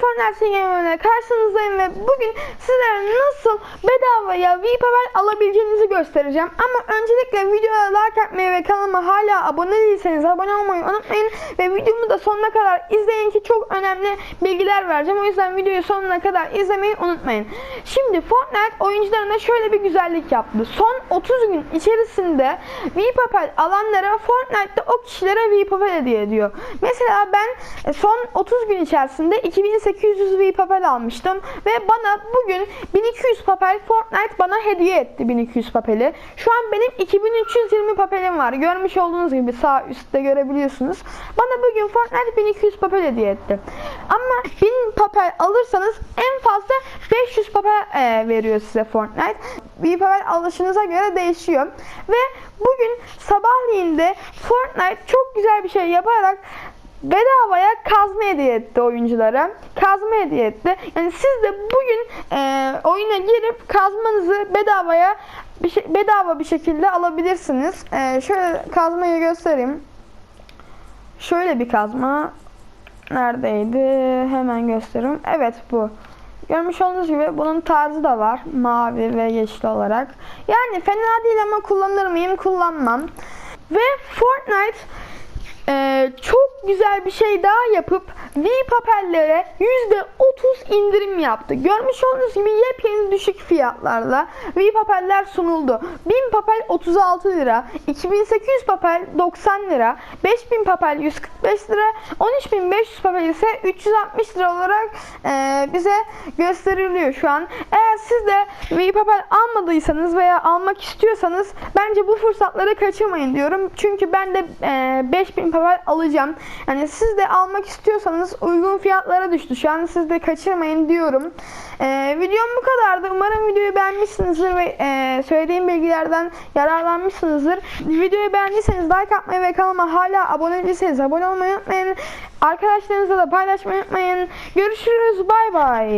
Fortnite Gamer'le karşınızdayım ve bugün sizlere nasıl bedavaya VPBL alabileceğinizi göstereceğim. Ama öncelikle videoya like atmayı ve kanalıma hala abone değilseniz abone olmayı unutmayın. Ve videomu da sonuna kadar izleyin ki çok önemli bilgiler vereceğim. O yüzden videoyu sonuna kadar izlemeyi unutmayın. Şimdi Fortnite oyuncularına şöyle bir güzellik yaptı. Son 30 gün içerisinde VPBL alanlara Fortnite'da o kişilere VPBL hediye ediyor. Mesela ben e, son 30 gün içerisinde 2800 VPBL almıştım ve bana bugün 1200 papel Fortnite bana hediye etti 1200 papeli. Şu an benim 2320 papelim var. Görmüş olduğunuz gibi sağ üstte görebiliyorsunuz. Bana bugün Fortnite 1200 papel hediye etti. Ama 1000 papel alırsanız en fazla 500 papel e, veriyor size Fortnite. VPBL alışınıza göre değişiyor. Ve bugün sabahleyin de Fortnite çok güzel bir şey yaparak bedavaya kazma hediye etti oyunculara. Kazma hediye etti. Yani siz de bugün e, oyuna girip kazmanızı bedavaya bir şey, bedava bir şekilde alabilirsiniz. E, şöyle kazmayı göstereyim. Şöyle bir kazma. Neredeydi? Hemen göstereyim. Evet bu. Görmüş olduğunuz gibi bunun tarzı da var. Mavi ve yeşil olarak. Yani fena değil ama kullanır mıyım? Kullanmam. Ve Fortnite ee, çok güzel bir şey daha yapıp V-Papellere %30 indirim yaptı. Görmüş olduğunuz gibi yepyeni düşük fiyatlarla V-Papeller sunuldu. 1000 papel 36 lira, 2800 papel 90 lira, 5000 papel 145 lira, 13500 papel ise 360 lira olarak e, bize gösteriliyor şu an. Eğer siz de V-Papel almadıysanız veya almak istiyorsanız bence bu fırsatları kaçırmayın diyorum. Çünkü ben de e, 5000 papel alacağım. Yani siz de almak istiyorsanız uygun fiyatlara düştü. Şu an siz de kaçırmayın diyorum. Ee, videom bu kadardı. Umarım videoyu beğenmişsinizdir ve e, söylediğim bilgilerden yararlanmışsınızdır. Videoyu beğendiyseniz like atmayı ve kanalıma hala abone değilseniz abone olmayı unutmayın. Arkadaşlarınızla da paylaşmayı unutmayın. Görüşürüz. Bay bay.